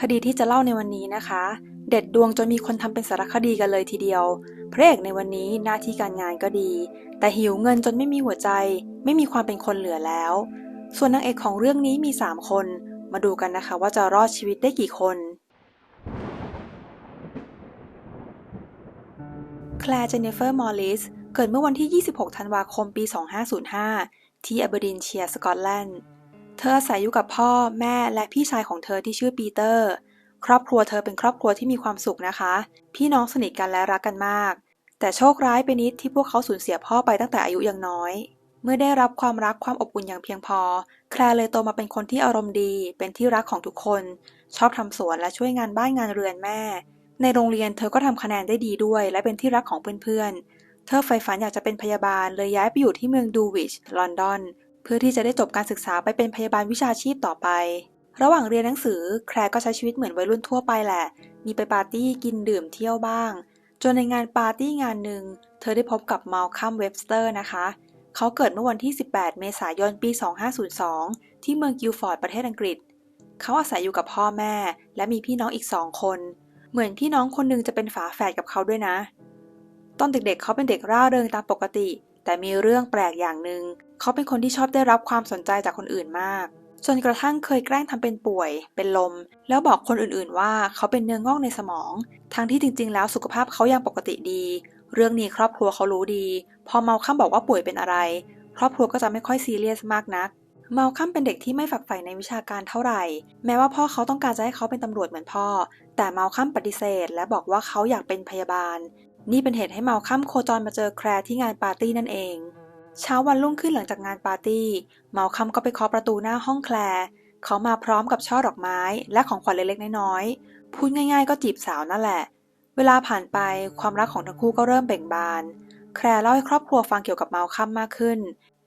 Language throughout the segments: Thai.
คดีที่จะเล่าในวันนี้นะคะ เด็ดดวงจนมีคนทำเป็นสารคดีกันเลยทีเดียว พระเอกในวันนี้หน้าที่การงานก็ดี แต่หิวเงินจนไม่มีหัวใจ ไม่มีความเป็นคนเหลือแล้ว ส่วนนางเอกของเรื่องนี้มี 3 คน มาดูกันนะคะว่าจะรอดชีวิตได้กี่คน แคลร์เจเนฟเฟอร์มอลลิสเกิดเมื่อวันที่ 26 ธันวาคม ปี 2505 ที่อเบอร์ดินเชียร์สกอตแลนด์ เธออาศัยอยู่กับพ่อ แม่และพี่ชายของเธอที่ชื่อปีเตอร์ ครอบครัวเธอเป็นครอบครัวที่มีความสุขนะคะ พี่น้องสนิทกันและรักกันมาก แต่โชคร้ายไปนิดที่พวกเขาสูญเสียพ่อไปตั้งแต่อายุยังน้อย เมื่อได้รับความรักความอบอุ่นอย่างเพียงพอ แคลร์เลยโตมาเป็นคนที่อารมณ์ดี เป็นที่รักของทุกคน ชอบทำสวนและช่วยงานบ้านงานเรือนแม่ ในโรงเรียนเธอก็ทำคะแนนได้ดีด้วย และเป็นที่รักของเพื่อนๆเธอใฝ่ฝันอยากจะเป็นพยาบาลเลยย้ายไปอยู่ที่เมืองดูวิช ลอนดอนเพื่อที่จะได้จบการศึกษาไปเป็นพยาบาลวิชาชีพต่อไป ระหว่างเรียนหนังสือ แคร์ก็ใช้ชีวิตเหมือนวัยรุ่นทั่วไปแหละ มีไปปาร์ตี้กินดื่มเที่ยวบ้าง จนในงานปาร์ตี้งานหนึ่ง เธอได้พบกับมัลคัมเว็บสเตอร์นะคะ เขาเกิดเมื่อวันที่ 18 เมษายน ปี 2502 ที่เมืองกิลฟอร์ดประเทศอังกฤษ เขาอาศัยอยู่กับพ่อแม่ และมีพี่น้องอีกสองคน เหมือนพี่น้องคนหนึงจะเป็นฝาแฝดกับเขาด้วยนะ ตอนเด็กๆ เขาเป็นเด็กร่าเริงตามปกติ แต่มีเรื่องแปลกอย่างหนึ่งเขาเป็นคนที่ชอบได้รับความสนใจจากคนอื่นมาก จนกระทั่งเคยแกล้งทำเป็นป่วย เป็นลม แล้วบอกคนอื่นๆ ว่าเขาเป็นเนื้องอกในสมอง ทั้งที่จริง ๆ แล้วสุขภาพเขายังปกติดี เรื่องนี้ครอบครัวเขารู้ดี พอเมาคัมบอกว่าป่วยเป็นอะไร ครอบครัวก็จะไม่ค่อยซีเรียสมากนัก เมาคัมเป็นเด็กที่ไม่ฝักใฝ่ในวิชาการเท่าไหร่ แม้ว่าพ่อเขาต้องการจะให้เขาเป็นตำรวจเหมือนพ่อ แต่เมาคัมปฏิเสธ และบอกว่าเขาอยากเป็นพยาบาล นี่เป็นเหตุให้เมาคัมโคจรมาเจอแคลร์ที่งานปาร์ตี้นั่นเอง เช้าวันรุ่งขึ้นหลังจากงานปาร์ตี้ เมาคัมก็ไปเคาะประตูหน้าห้องแคลร์เขามาพร้อมกับช่อดอกไม้และของขวัญเล็กๆน้อยๆพูดง่าย ๆ ก็จีบสาวนั่นแหละ เวลาผ่านไปความรักของทั้งคู่ก็เริ่มเบ่งบาน แคลร์เล่าให้ครอบครัวฟังเกี่ยวกับเมาคัมมากขึ้น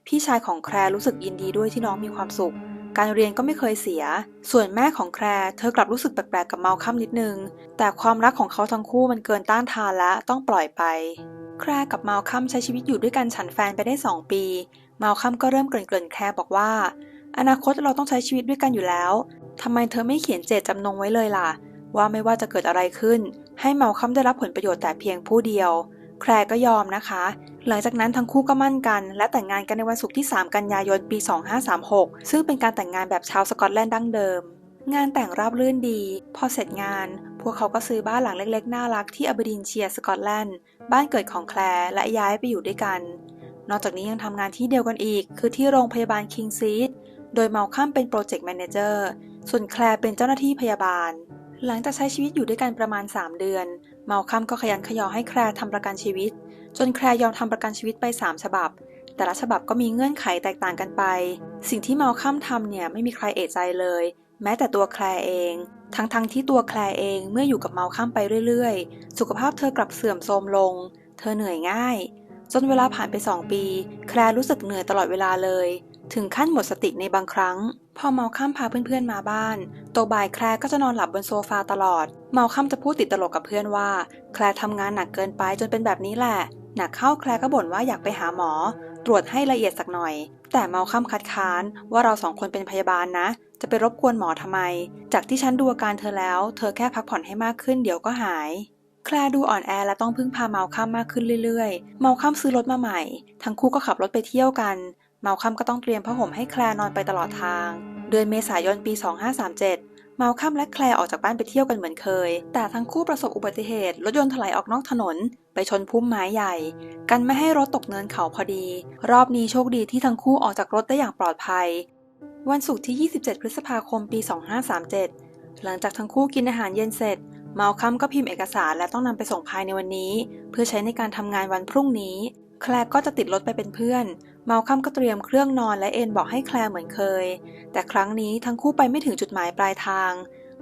พี่ชายของแคลร์รู้สึกยินดีด้วยที่น้องมีความสุข การเรียนก็ไม่เคยเสีย ส่วนแม่ของแคลร์เธอกลับรู้สึกแปลกๆกับเมาคัมนิดนึง แต่ความรักของเขาทั้งคู่มันเกินต้านทานและต้องปล่อยไป แคลร์กับเมาคัมใช้ชีวิตอยู่ด้วยกันฉันแฟนไปได้ 2 ปี เมาคัมก็เริ่มเกริ่นๆแคลร์บอกว่า อนาคตเราต้องใช้ชีวิตด้วยกันอยู่แล้วทำไมเธอไม่เขียนเจตจำนงไว้เลยล่ะ ว่าไม่ว่าจะเกิดอะไรขึ้น ให้เมาคัมได้รับผลประโยชน์แต่เพียงผู้เดียว แคลร์ก็ยอมนะคะ หลังจากนั้นทั้งคู่ก็มั่นกัน และแต่งงานกันในวันศุกร์ที่ 3 กันยายนปี 2536 ซึ่งเป็นการแต่งงานแบบชาวสกอตแลนด์ดั้งเดิม งานแต่งราบรื่นดี พอเสร็จงาน พวกเขาก็ซื้อบ้านหลังเล็กๆ น่ารักที่อเบดินเชียสกอตแลนด์บ้านเกิดของแคลร์และย้ายไปอยู่ด้วยกัน นอกจากนี้ยังทำงานที่เดียวกันอีก คือที่โรงพยาบาลคิงซีดโดยเมาคัมเป็นโปรเจกต์แมเนเจอร์ส่วนแคลร์เป็นเจ้าหน้าที่พยาบาล หลังจากใช้ชีวิตอยู่ด้วยกันประมาณ 3 เดือน เมาคัมก็ขยันขยอให้แคร์ทำประกันชีวิต จนแคร์ยอมทำประกันชีวิตไป 3 ฉบับ แต่ละฉบับก็มีเงื่อนไขแตกต่างกันไป สิ่งที่เมาคัมทำเนี่ยไม่มีใครเอะใจเลย แม้แต่ตัวแคร์เอง ทั้งๆทที่ตัวแคร์เองเมื่ออยู่กับเมาคัมไปเรื่อยๆ สุขภาพเธอกลับเสื่อมโทรมลง เธอเหนื่อยง่าย จนเวลาผ่านไป 2 ปี แคร์รู้สึกเหนื่อยตลอดเวลาเลย ถึงขั้นหมดสติในบางครั้ง พอเมาคัมพาเพื่อนๆมาบ้าน โตวบ่ายแคลร์ก็จะนอนหลับบนโซฟาตลอด เมาคัมจะพูดติดตลกกับเพื่อนว่า แคลร์ทำงานหนักเกินไปจนเป็นแบบนี้แหละ หนักเข้าแคลร์ก็บ่นว่าอยากไปหาหมอ ตรวจให้ละเอียดสักหน่อย แต่เมาคัมคัดค้านว่าเราสองคนเป็นพยาบาลนะ จะไปรบกวนหมอทำไม จากที่ฉันดูอาการเธอแล้ว เธอแค่พักผ่อนให้มากขึ้นเดี๋ยวก็หายแคลร์ดูอ่อนแอและต้องพึ่งพาเมาคัมมากขึ้นเรื่อยๆ เมาคัมซื้อรถมาใหม่ ทั้งคู่ก็ขับรถไปเที่ยวกัน เมาคัมก็ต้องเตรียมผ้าห่มให้แคลนอนไปตลอดทาง เดือนเมษายนปี 2537 เมาคัมและแคลออกจากบ้านไปเที่ยวกันเหมือนเคย แต่ทั้งคู่ประสบอุบัติเหตุ รถยนต์ถลายออกนอกถนน ไปชนพุ่มไม้ใหญ่ กันไม่ให้รถตกเนินเขาพอดี รอบนี้โชคดีที่ทั้งคู่ออกจากรถได้อย่างปลอดภัย วันศุกร์ที่ 27 พฤษภาคมปี 2537 หลังจากทั้งคู่กินอาหารเย็นเสร็จเมาคัมก็พิมพ์เอกสารและต้องนำไปส่งภายในวันนี้ เพื่อใช้ในการทำงานวันพรุ่งนี้ แคลก็จะติดรถไปเป็นเพื่อน เมาคัมก็เตรียมเครื่องนอนและเอนบอกให้แคลร์เหมือนเคย แต่ครั้งนี้ทั้งคู่ไปไม่ถึงจุดหมายปลายทาง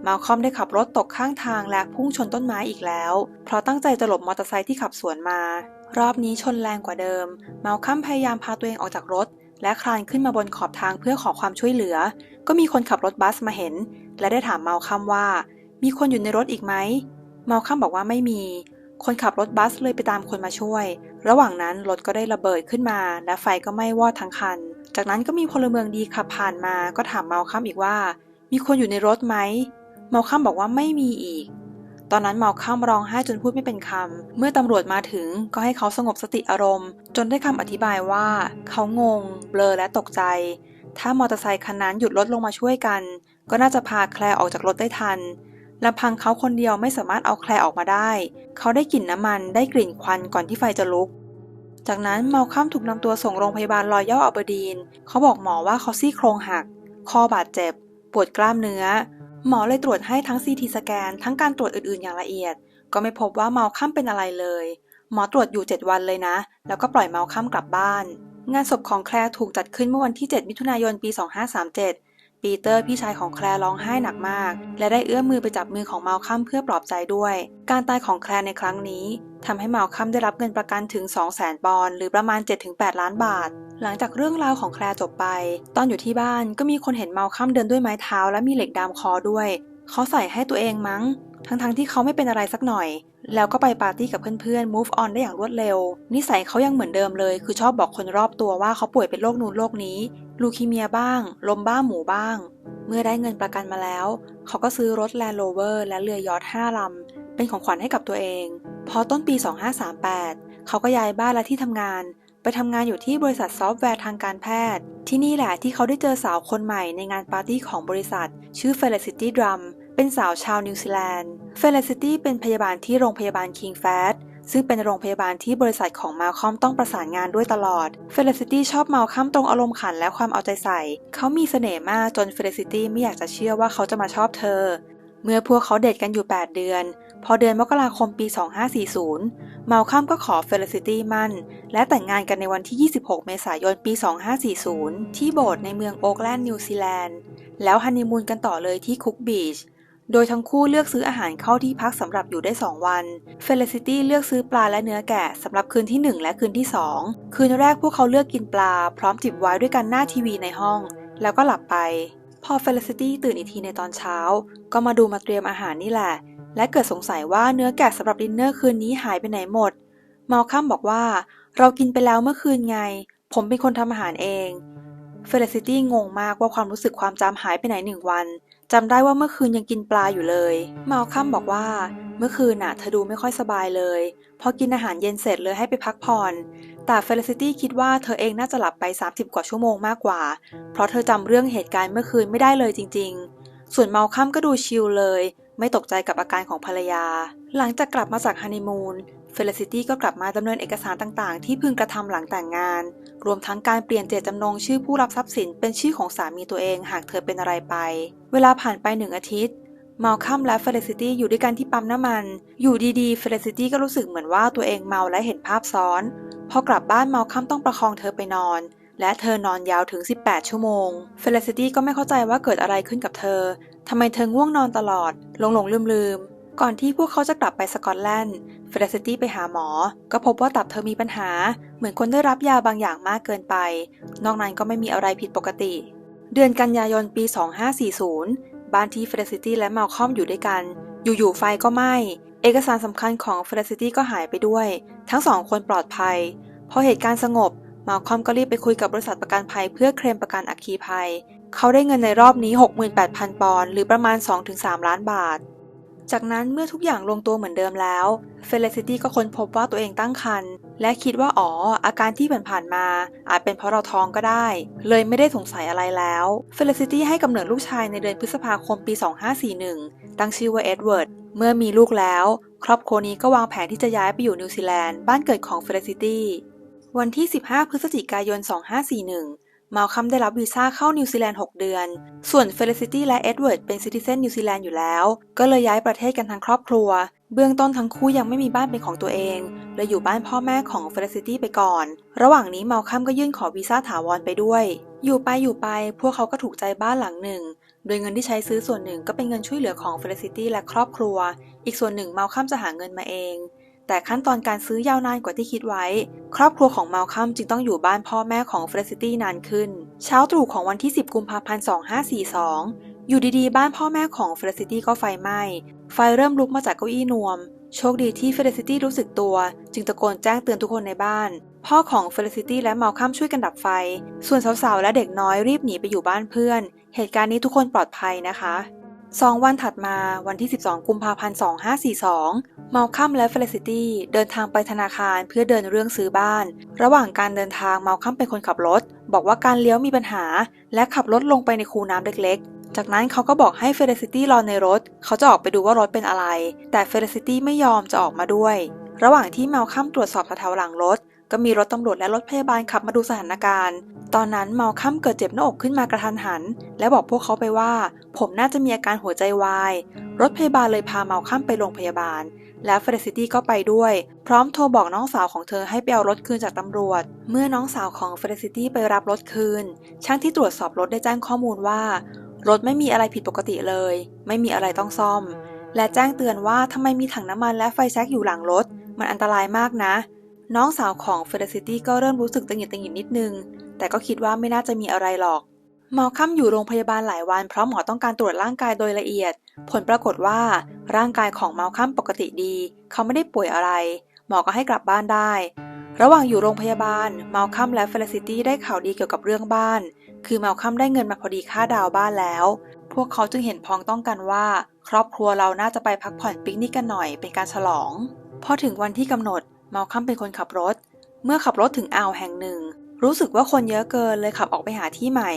เมาคอมได้ขับรถตกข้างทางและพุ่งชนต้นไม้อีกแล้ว เพราะตั้งใจจะหลบมอเตอร์ไซค์ที่ขับสวนมา รอบนี้ชนแรงกว่าเดิม เมาคัมพยายามพาตัวเองออกจากรถ และคลานขึ้นมาบนขอบทางเพื่อขอความช่วยเหลือ ก็มีคนขับรถบัสมาเห็น และได้ถามเมาคัมว่า มีคนอยู่ในรถอีกไหมเมาคัมบอกว่าไม่มี คนขับรถบัสเลยไปตามคนมาช่วย ระหว่างนั้นรถก็ได้ระเบิดขึ้นมา และไฟก็ไหม้วอดทั้งคัน จากนั้นก็มีพลเมืองดีขับผ่านมาก็ถามเมาคัมอีกว่า มีคนอยู่ในรถไหม เมาคัมบอกว่าไม่มีอีก ตอนนั้นเมาคัมร้องไห้จนพูดไม่เป็นคำ เมื่อตำรวจมาถึงก็ให้เขาสงบสติอารมณ์ จนได้คำอธิบายว่า เขางง เบลอและตกใจ ถ้ามอเตอร์ไซคันนั้นหยุดรถลงมาช่วยกัน ก็น่าจะพาแคลออกจากรถได้ทัน ลำพังเขาคนเดียวไม่สามารถเอาแคลร์ออกมาได้ เขาได้กลิ่นน้ำมันได้กลิ่นควันก่อนที่ไฟจะลุก จากนั้นเมาคัมถูกนำตัวส่งโรงพยาบาลรอยัลอัลเบอร์ดีน เขาบอกหมอว่าเขาซี่โครงหัก คอบาดเจ็บ ปวดกล้ามเนื้อ หมอเลยตรวจให้ทั้งซีทีสแกน ทั้งการตรวจอื่นๆอย่างละเอียด ก็ไม่พบว่าเมาคัมเป็นอะไรเลย หมอตรวจอยู่ 7 วันเลยนะ แล้วก็ปล่อยเมาคัมกลับบ้าน งานศพของแคลร์ถูกจัดขึ้นเมื่อวันที่ 7 มิถุนายน ปี 2537 ปีเตอร์พี่ชายของแคลร์ร้องไห้หนักมาก และได้เอื้อมมือไปจับมือของเมาคัมเพื่อปลอบใจด้วย การตายของแคลร์ในครั้งนี้ทำให้เมาคัมได้รับเงินประกันถึง 200,000ปอนด์หรือประมาณ 7-8 ล้านบาท หลังจากเรื่องราวของแคลร์จบไป ตอนอยู่ที่บ้านก็มีคนเห็นเมาคัมเดินด้วยไม้เท้าและมีเหล็กดามคอด้วยเขาใส่ให้ตัวเองมั้ง ทั้งๆทที่เขาไม่เป็นอะไรสักหน่อย แล้วก็ไปปาร์ตี้กับเพื่อนๆ move on ได้อย่างรวดเร็ว นิสัยเขายังเหมือนเดิมเลย คือชอบบอกคนรอบตัวว่าเขาป่วยเป็นโรคนู้นโรคนี้ ลูคีเมียบ้าง ลมบ้าหมูบ้าง เมื่อได้เงินประกันมาแล้ว เขาก็ซื้อรถแลนด์โรเวอร์และเรือยอท5ลำ เป็นของขวัญให้กับตัวเอง พอต้นปี 2538 เขาก็ย้ายบ้านและที่ทำงาน ไปทำงานอยู่ที่บริษัทซอฟต์แวร์ทางการแพทย์ ที่นี่แหละที่เขาได้เจอสาวคนใหม่ในงานปาร์ตี้ของบริษัท ชื่อ Felicity Drum เป็นสาวชาวนิวซีแลนด์ Felicity เป็นพยาบาลที่โรงพยาบาล King Fat ซึ่งเป็นโรงพยาบาลที่บริษัทของมาคอมต้องประสานงานด้วยตลอด Felicity ชอบมาคอมตรงอารมณ์ขันและความเอาใจใส่ เขามีเสน่ห์มากจน Felicity ไม่อยากจะเชื่อว่าเขาจะมาชอบเธอ เมื่อพวกเขาเดทกันอยู่ 8 เดือน พอเดือนมกราคมปี 2540 เมาคัมก็ขอเฟลิซิตี้มั่น และแต่งงานกันในวันที่ 26 เมษายนปี 2540 ที่โบสถ์ในเมืองโอ๊กแลนด์นิวซีแลนด์แล้วฮันนีมูนกันต่อเลยที่คุกบีช โดยทั้งคู่เลือกซื้ออาหารเข้าที่พักสำหรับอยู่ได้ 2 วัน เฟลิซิตี้เลือกซื้อปลาและเนื้อแกะสำหรับคืนที่ 1 และคืนที่ 2 คืนแรกพวกเขาเลือกกินปลา พร้อมจิบไวน์ด้วยกันหน้าทีวีในห้อง แล้วก็หลับไป พอเฟลิซิตี้ตื่นอีกทีในตอนเช้า ก็มาดูมาเตรียมอาหารนี่แหละ และเกิดสงสัยว่าเนื้อแกะสำหรับดินเนอร์คืนนี้หายไปไหนหมดมาลคัมบอกว่า เรากินไปแล้วเมื่อคืนไง ผมเป็นคนทำอาหารเองเฟลิซิตี้งงมากว่าความรู้สึกความจำหายไปไหนหนึ่งวัน จำได้ว่าเมื่อคืนยังกินปลาอยู่เลยมาลคัมบอกว่า เมื่อคืนน่ะเธอดูไม่ค่อยสบายเลย พอกินอาหารเย็นเสร็จเลยให้ไปพักผ่อน แต่เฟลิซิตี้คิดว่าเธอเองน่าจะหลับไป 30 กว่าชั่วโมงมากกว่า เพราะเธอจำเรื่องเหตุการณ์เมื่อคืนไม่ได้เลยจริง ๆ ส่วนเมาลคัมก็ดูชิลเลย ไม่ตกใจกับอาการของภรรยา หลังจากกลับมาจากฮันนีมูน เฟลิซิตี้ก็กลับมาดำเนินเอกสารต่างๆ ที่พึงกระทำหลังแต่งงาน รวมทั้งการเปลี่ยนเจตจำนงชื่อผู้รับทรัพย์สินเป็นชื่อของสามีตัวเองหากเธอเป็นอะไรไป เวลาผ่านไปหนึ่งอาทิตย์มาลคัมและเฟลิซิตี้อยู่ด้วยกันที่ปั๊มน้ำมัน อยู่ดีๆ เฟลิซิตี้ก็รู้สึกเหมือนว่าตัวเองเมาและเห็นภาพซ้อน พอกลับบ้านมาลคัมต้องประคองเธอไปนอน และเธอนอนยาวถึง 18 ชั่วโมง เฟลิซิตี้ก็ไม่เข้าใจว่าเกิดอะไรขึ้นกับเธอทำไมเธอง่วงนอนตลอด หลงหลงลืมลืม ก่อนที่พวกเขาจะกลับไปสกอตแลนด์เฟลิซิตี้ไปหาหมอ ก็พบว่าตับเธอมีปัญหา เหมือนคนได้รับยาบางอย่างมากเกินไป นอกนั้นก็ไม่มีอะไรผิดปกติ เดือนกันยายนปี 2540 บ้านที่เฟลิซิตี้และมาคอมอยู่ด้วยกัน อยู่ๆไฟก็ไหม้เอกสารสำคัญของเฟลิซิตี้ก็หายไปด้วย ทั้งสองคนปลอดภัย พอเหตุการณ์สงบมาคอมก็รีบไปคุยกับบริษัทประกันภัยเพื่อเคลมประกันอัคคีภัย เขาได้เงินในรอบนี้ 68,000 ปอนด์หรือประมาณ 2-3 ล้านบาท จากนั้นเมื่อทุกอย่างลงตัวเหมือนเดิมแล้วเฟลซิตี้ก็ค้นพบว่าตัวเองตั้งครรภ์และคิดว่าอ๋อ อาการที่ผ่านๆมา อาจเป็นเพราะเราท้องก็ได้ เลยไม่ได้สงสัยอะไรแล้วเฟลซิตี้ให้กำเนิดลูกชายในเดือนพฤษภาคมปี 2541 ตั้งชื่อว่าเอ็ดเวิร์ดเมื่อมีลูกแล้ว ครอบครัวนี้ก็วางแผนที่จะย้ายไปอยู่นิวซีแลนด์บ้านเกิดของเฟลซิตี้วันที่ 15 พฤศจิกายน 2541 มาลคัมได้รับวีซ่าเข้านิวซีแลนด์ 6 เดือน ส่วนเฟลิซิตี้และเอ็ดเวิร์ดเป็นซิติเซนนิวซีแลนด์อยู่แล้ว ก็เลยย้ายประเทศกันทั้งครอบครัว เบื้องต้นทั้งคู่ยังไม่มีบ้านเป็นของตัวเองเลยอยู่บ้านพ่อแม่ของเฟลิซิตี้ไปก่อน ระหว่างนี้มาลคัมก็ยื่นขอวีซ่าถาวรไปด้วย อยู่ไปอยู่ไป พวกเขาก็ถูกใจบ้านหลังหนึ่ง โดยเงินที่ใช้ซื้อส่วนหนึ่งก็เป็นเงินช่วยเหลือของเฟลิซิตี้และครอบครัว อีกส่วนหนึ่งมาลคัมจะหาเงินมาเอง แต่ขั้นตอนการซื้อยาวนานกว่าที่คิดไว้ ครอบครัวของมาลคัมจึงต้องอยู่บ้านพ่อแม่ของเฟรซิตี้นานขึ้น เช้าตรู่ของวันที่ 10 กุมภาพันธ์ 2542 อยู่ดีๆ บ้านพ่อแม่ของเฟรซิตี้ก็ไฟไหม้ ไฟเริ่มลุกมาจากเก้าอี้นวม โชคดีที่เฟรซิตี้รู้สึกตัว จึงตะโกนแจ้งเตือนทุกคนในบ้าน พ่อของเฟรซิตี้และมาลคัมช่วยกันดับไฟ ส่วนสาวๆและเด็กน้อยรีบหนีไปอยู่บ้านเพื่อน เหตุการณ์นี้ทุกคนปลอดภัยนะคะ สองวันถัดมาวันที่ 12 กุมภาพันธ์ 2542 มัลคัมและเฟลิซิตี้เดินทางไปธนาคารเพื่อเดินเรื่องซื้อบ้าน ระหว่างการเดินทางมัลคัมเป็นคนขับรถ บอกว่าการเลี้ยวมีปัญหา และขับรถลงไปในคูน้ำเล็กๆ จากนั้นเขาก็บอกให้เฟลิซิตี้รอในรถ เขาจะออกไปดูว่ารถเป็นอะไร แต่เฟลิซิตี้ไม่ยอมจะออกมาด้วย ระหว่างที่มัลคัมตรวจสอบแถวหลังรถ ก็มีรถตำรวจและรถพยาบาลขับมาดูสถานการณ์ ตอนนั้นเมัลคัมเกิดเจ็บหน้าอกขึ้นมากระทันหัน และบอกพวกเขาไปว่า ผมน่าจะมีอาการหัวใจวาย รถพยาบาลเลยพาเมัลคัมไปโรงพยาบาล และเฟรซิตี้ก็ไปด้วย พร้อมโทรบอกน้องสาวของเธอให้ไปเอารถคืนจากตำรวจ เมื่อน้องสาวของเฟรซิตี้ไปรับรถคืน ช่างที่ตรวจสอบรถได้แจ้งข้อมูลว่า รถไม่มีอะไรผิดปกติเลย ไม่มีอะไรต้องซ่อม และแจ้งเตือนว่าทำไมมีถังน้ำมันและไฟแช็กอยู่หลังรถ มันอันตรายมากนะ น้องสาวของเฟรซิตี้ก็เริ่มรู้สึกตังหงิดตังหงิดนิดนึง แต่ก็คิดว่าไม่น่าจะมีอะไรหรอกมอคัมอยู่โรงพยาบาลหลายวันเพราะหมอต้องการตรวจร่างกายโดยละเอียด ผลปรากฏว่าร่างกายของเมอลคัมปกติดี เขาไม่ได้ป่วยอะไร หมอก็ให้กลับบ้านได้ ระหว่างอยู่โรงพยาบาล เมอลคัมและเฟลซิตี้ได้ข่าวดีเกี่ยวกับเรื่องบ้าน คือเมอลคัมได้เงินมาพอดีค่าดาวบ้านแล้ว พวกเขาจึงเห็นพ้องต้องกันว่า ครอบครัวเราน่าจะไปพักผ่อนปิกนิกกันหน่อยเป็นการฉลอง พอถึงวันที่กำหนด มอลคัมเป็นคนขับรถ เมื่อขับรถถึงอ่าวแห่งหนึ่ง รู้สึกว่าคนเยอะเกินเลยขับออกไปหาที่ใหม่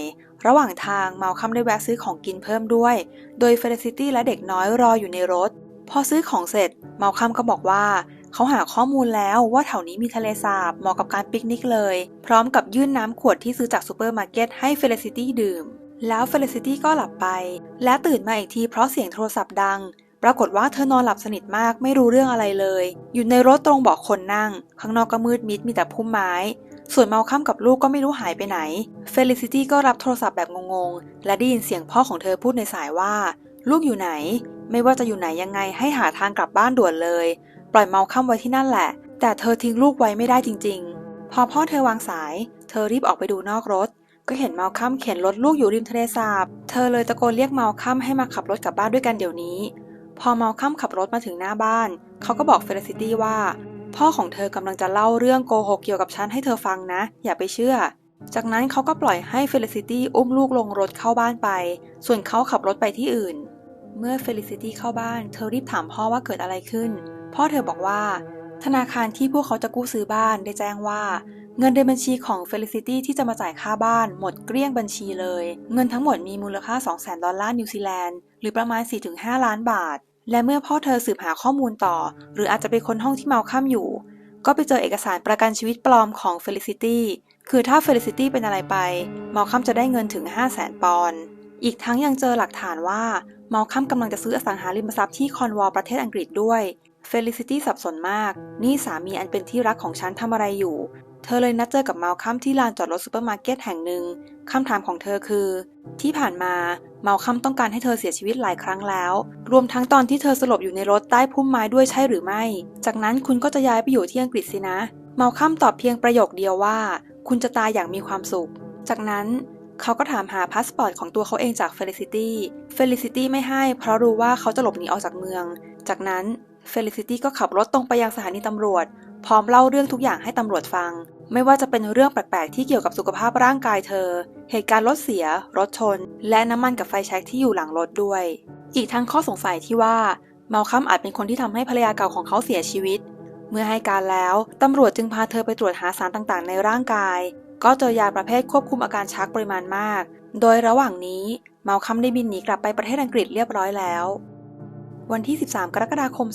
ระหว่างทางเมัลคัมได้แวะซื้อของกินเพิ่มด้วย โดยเฟลิซิตี้และเด็กน้อยรออยู่ในรถ พอซื้อของเสร็จเมัลคัมก็บอกว่าเขาหาข้อมูลแล้วว่าแถวนี้มีทะเลสาบเหมาะกับการปิกนิกเลย พร้อมกับยื่นน้ำขวดที่ซื้อจากซูเปอร์มาร์เก็ตให้เฟลิซิตี้ดื่ม แล้วเฟลิซิตี้ก็หลับไป และตื่นมาอีกทีเพราะเสียงโทรศัพท์ดัง ปรากฏว่าเธอนอนหลับสนิทมากไม่รู้เรื่องอะไรเลย อยู่ในรถตรงเบาะคนนั่ง ข้างนอกก็มืดมิดมีแต่พุ่มไม้ ส่วนเมาคัมกับลูกก็ไม่รู้หายไปไหน เฟลิซิตี้ก็รับโทรศัพท์แบบงงๆ และได้ยินเสียงพ่อของเธอพูดในสายว่า ลูกอยู่ไหน ไม่ว่าจะอยู่ไหนยังไงให้หาทางกลับบ้านด่วนเลย ปล่อยเมาคัมไว้ที่นั่นแหละ แต่เธอทิ้งลูกไว้ไม่ได้จริง ๆ พอพ่อเธอวางสาย เธอรีบออกไปดูนอกรถก็เห็นเมาคัมเข็นรถลูกอยู่ริมทะเลสาบ เธอเลยตะโกนเรียกเมาคัมให้มาขับรถกลับบ้านด้วยกันเดี๋ยวนี้ พอเมาคัมขับรถมาถึงหน้าบ้าน เขาก็บอกเฟลิซิตี้ว่า พ่อของเธอกำลังจะเล่าเรื่องโกหกเกี่ยวกับฉันให้เธอฟังนะ อย่าไปเชื่อ จากนั้นเขาก็ปล่อยให้เฟลิซิตี้อุ้มลูกลงรถเข้าบ้านไป ส่วนเขาขับรถไปที่อื่น เมื่อเฟลิซิตี้เข้าบ้าน เธอรีบถามพ่อว่าเกิดอะไรขึ้น พ่อเธอบอกว่า ธนาคารที่พวกเขาจะกู้ซื้อบ้านได้แจ้งว่า เงินในบัญชีของ Felicity ที่จะมาจ่ายค่าบ้านหมดเกลี้ยงบัญชีเลย เงินทั้งหมดมีมูลค่า 200,000 ดอลลาร์นิวซีแลนด์ หรือประมาณ 4-5 ล้านบาท และเมื่อพ่อเธอสืบหาข้อมูลต่อ หรืออาจจะไปค้นห้องที่เมาคัมอยู่ ก็ไปเจอเอกสารประกันชีวิตปลอมของ Felicity คือถ้า Felicity เป็นอะไรไป เมาคัมจะได้เงินถึง 500,000 ปอนด์ อีกทั้งยังเจอหลักฐานว่า เมาคัมกำลังจะซื้ออสังหาริมทรัพย์ที่คอนวอลประเทศอังกฤษด้วยเฟลิซิตี้สับสนมาก นี่สามีอันเป็นที่รักของฉันทำอะไรอยู่ เธอเลยนัดเจอกับเมาคัมที่ลานจอดรถซูเปอร์มาร์เก็ตแห่งหนึ่งคำถามของเธอคือ ที่ผ่านมาเมาคัมต้องการให้เธอเสียชีวิตหลายครั้งแล้ว รวมทั้งตอนที่เธอสลบอยู่ในรถใต้พุ่มไม้ด้วยใช่หรือไม่ จากนั้นคุณก็จะย้ายไปอยู่ที่อังกฤษสินะ เมาคัมตอบเพียงประโยคเดียวว่า คุณจะตายอย่างมีความสุข จากนั้นเขาก็ถามหาพาสปอร์ตของตัวเขาเองจากเฟลิซิตี้เฟลิซิตี้ไม่ให้ เพราะรู้ว่าเขาจะหลบหนีออกจากเมือง จากนั้นเฟลิซิตี้ก็ขับรถตรงไปยังสถานีตำรวจ พร้อมเล่าเรื่องทุกอย่างให้ตำรวจฟัง ไม่ว่าจะเป็นเรื่องแปลกๆ ที่เกี่ยวกับสุขภาพร่างกายเธอ เหตุการณ์รถเสีย รถชน และน้ำมันกับไฟแช็กที่อยู่หลังรถด้วย อีกทั้งข้อสงสัยที่ว่าเมาคัมอาจเป็นคนที่ทำให้ภรรยาเก่าของเขาเสียชีวิต เมื่อให้การแล้วตำรวจจึงพาเธอไปตรวจหาสารต่างๆ ในร่างกาย ก็เจอยาประเภทควบคุมอาการชักปริมาณมาก โดยระหว่างนี้เมาคัมได้บินหนีกลับไปประเทศอังกฤษเรียบร้อยแล้ว วันที่ 13 กรกฎาคม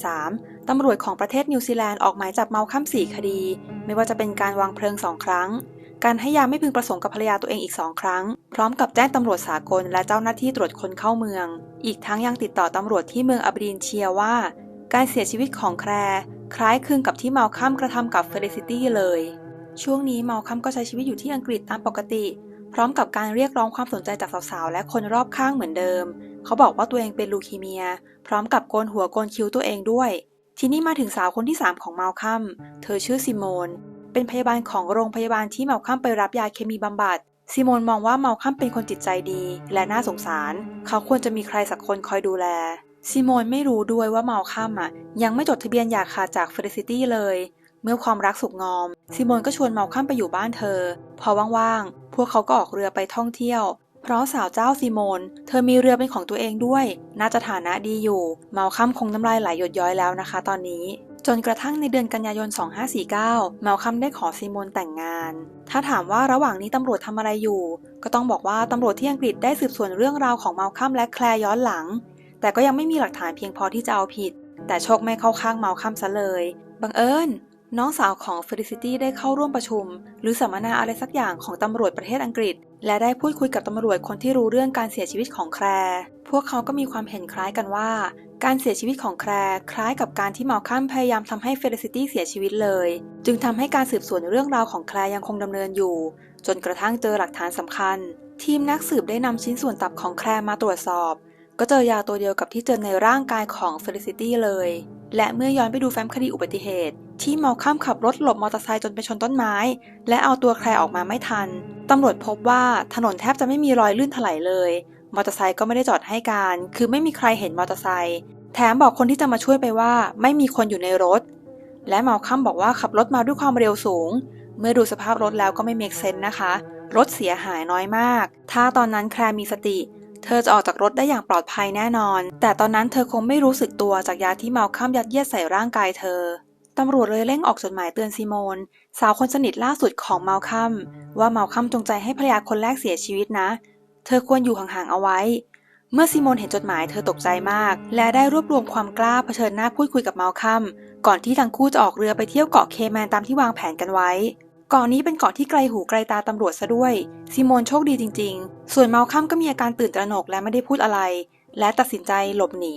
2543 ตำรวจของประเทศนิวซีแลนด์ออกหมายจับเมาคัม4คดี ไม่ว่าจะเป็นการวางเพลิงสองครั้ง การให้ยาไม่พึงประสงค์กับภรรยาตัวเองอีกสองครั้ง พร้อมกับแจ้งตำรวจสากลและเจ้าหน้าที่ตรวจคนเข้าเมือง อีกทั้งยังติดต่อตำรวจที่เมืองอับดีนเชียว่า การเสียชีวิตของแคร์คล้ายคลึงกับที่เมาคัมกระทำกับเฟลิซิตี้เลย ช่วงนี้เมาคัมก็ใช้ชีวิตอยู่ที่อังกฤษตามปกติ พร้อมกับการเรียกร้องความสนใจจากสาวๆและคนรอบข้างเหมือนเดิม เขาบอกว่าตัวเองเป็นลูคีเมีย พร้อมกับโกนหัวโกนคิ้วตัวเองด้วย ทีนี้มาถึงสาวคนที่ 3 ของเมาคัม เธอชื่อซิโมน เป็นพยาบาลของโรงพยาบาลที่เมาคัมไปรับยาเคมีบำบัด ซิโมนมองว่าเมาคัมเป็นคนจิตใจดี และน่าสงสาร เขาควรจะมีใครสักคนคอยดูแล ซิโมนไม่รู้ด้วยว่าเมาคัมอะยังไม่จดทะเบียนหย่าขาดจากเฟรซิตี้เลย เมื่อความรักสุกงอม ซิโมนก็ชวนเมาคัมไปอยู่บ้านเธอ พอว่างๆ พวกเขาก็ออกเรือไปท่องเที่ยว เพราะสาวเจ้าซิโมน เธอมีเรือเป็นของตัวเองด้วย น่าจะฐานะดีอยู่ เมาคัมคงน้ำลายไหลหยดย้อยแล้วนะคะตอนนี้จนกระทั่งในเดือนกันยายน 2549 เมาคัมได้ขอซิโมนแต่งงาน ถ้าถามว่าระหว่างนี้ตำรวจทำอะไรอยู่ ก็ต้องบอกว่าตำรวจที่อังกฤษได้สืบสวนเรื่องราวของเมาคัมและแคลย้อนหลัง แต่ก็ยังไม่มีหลักฐานเพียงพอที่จะเอาผิด แต่โชคไม่เข้าข้างเมาคัมซะเลย บังเอิญ น้องสาวของเฟลิซิตี้ได้เข้าร่วมประชุม หรือสัมมนาอะไรสักอย่างของตำรวจประเทศอังกฤษ และได้พูดคุยกับตำรวจคนที่รู้เรื่องการเสียชีวิตของแคลร์พวกเขาก็มีความเห็นคล้ายกันว่า การเสียชีวิตของแคลร์คล้ายกับการที่เมาคัมพยายามทำให้เฟลิซิตี้เสียชีวิตเลย จึงทำให้การสืบสวนเรื่องราวของแคลร์ยังคงดำเนินอยู่ จนกระทั่งเจอหลักฐานสำคัญ ทีมนักสืบได้นำชิ้นส่วนตับของแคลร์มาตรวจสอบ ก็เจอยาตัวเดียวกับที่เจอในร่างกายของเฟลิซิตี้เลยและเมื่อย้อนไปดูแฟ้มคดีอุบัติเหตุ ที่เมาคัมขับรถหลบมอเตอร์ไซค์จนไปชนต้นไม้ และเอาตัวแคลร์ออกมาไม่ทัน ตำรวจพบว่าถนนแทบจะไม่มีรอยลื่นถลายเลย มอเตอร์ไซค์ก็ไม่ได้จอดให้การ คือไม่มีใครเห็นมอเตอร์ไซค์แถมบอกคนที่จะมาช่วยไปว่าไม่มีคนอยู่ในรถ และเมาคัมบอกว่าขับรถมาด้วยความเร็วสูง เมื่อดูสภาพรถแล้วก็ไม่เมกเซนนะคะ รถเสียหายน้อยมาก ถ้าตอนนั้นแคลร์มีสติเธอจะออกจากรถได้อย่างปลอดภัยแน่นอน แต่ตอนนั้นเธอคงไม่รู้สึกตัวจากยาที่เมาคัมยัดเยียดใส่ร่างกายเธอ ตำรวจเลยเร่งออกจดหมายเตือนซิโมน สาวคนสนิทล่าสุดของเมาคัม ว่าเมาคัมจงใจให้ภรรยาคนแรกเสียชีวิตนะ เธอควรอยู่ห่างๆเอาไว้ เมื่อซิโมนเห็นจดหมายเธอตกใจมาก และได้รวบรวมความกล้าเผชิญหน้าพูดคุยกับเมาคัม ก่อนที่ทั้งคู่จะออกเรือไปเที่ยวเกาะเคแมนตามที่วางแผนกันไว้เกาะนี้เป็นเกาะที่ไกลหูไกลตาตำรวจซะด้วย ซิโมนโชคดีจริง ๆ ส่วนเมาคัมก็มีอาการตื่นตระหนกและไม่ได้พูดอะไร และตัดสินใจหลบหนี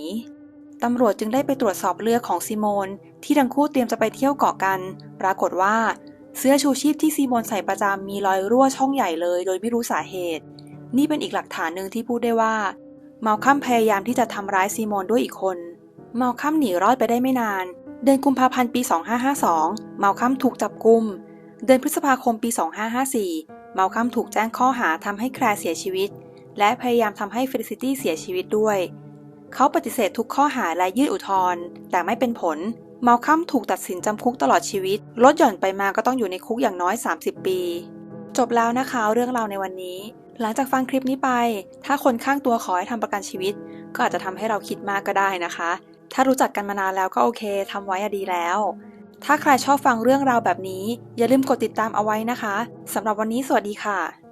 ตำรวจจึงได้ไปตรวจสอบเรือของซิโมน ที่ทั้งคู่เตรียมจะไปเที่ยวเกาะกัน ปรากฏว่า เสื้อชูชีพที่ซิโมนใส่ประจำมีรอยรั่วช่องใหญ่เลย โดยไม่รู้สาเหตุ นี่เป็นอีกหลักฐานหนึ่งที่พูดได้ว่าเมาคัมพยายามที่จะทำร้ายซิโมนด้วยอีกคน เมาคัมหนีรอดไปได้ไม่นาน เดือนกุมภาพันธ์ปี 2552 เมาคัมถูกจับกุม เดือนพฤษภาคมปี 2554 เมาคัมถูกแจ้งข้อหาทำให้แคร์เสียชีวิต และพยายามทำให้เฟลิซิตี้เสียชีวิตด้วย เขาปฏิเสธทุกข้อหาและยื่นอุทธรณ์แต่ไม่เป็นผลเมาคัมถูกตัดสินจำคุกตลอดชีวิต ลดหย่อนไปมาก็ต้องอยู่ในคุกอย่างน้อย 30 ปี จบแล้วนะคะเรื่องราวในวันนี้ หลังจากฟังคลิปนี้ไป ถ้าคนข้างตัวขอให้ทำประกันชีวิต ก็อาจจะทำให้เราคิดมากก็ได้นะคะ ถ้ารู้จักกันมานานแล้วก็โอเคทำไว้อะดีแล้ว ถ้าใครชอบฟังเรื่องราวแบบนี้ อย่าลืมกดติดตามเอาไว้นะคะสำหรับวันนี้สวัสดีค่ะ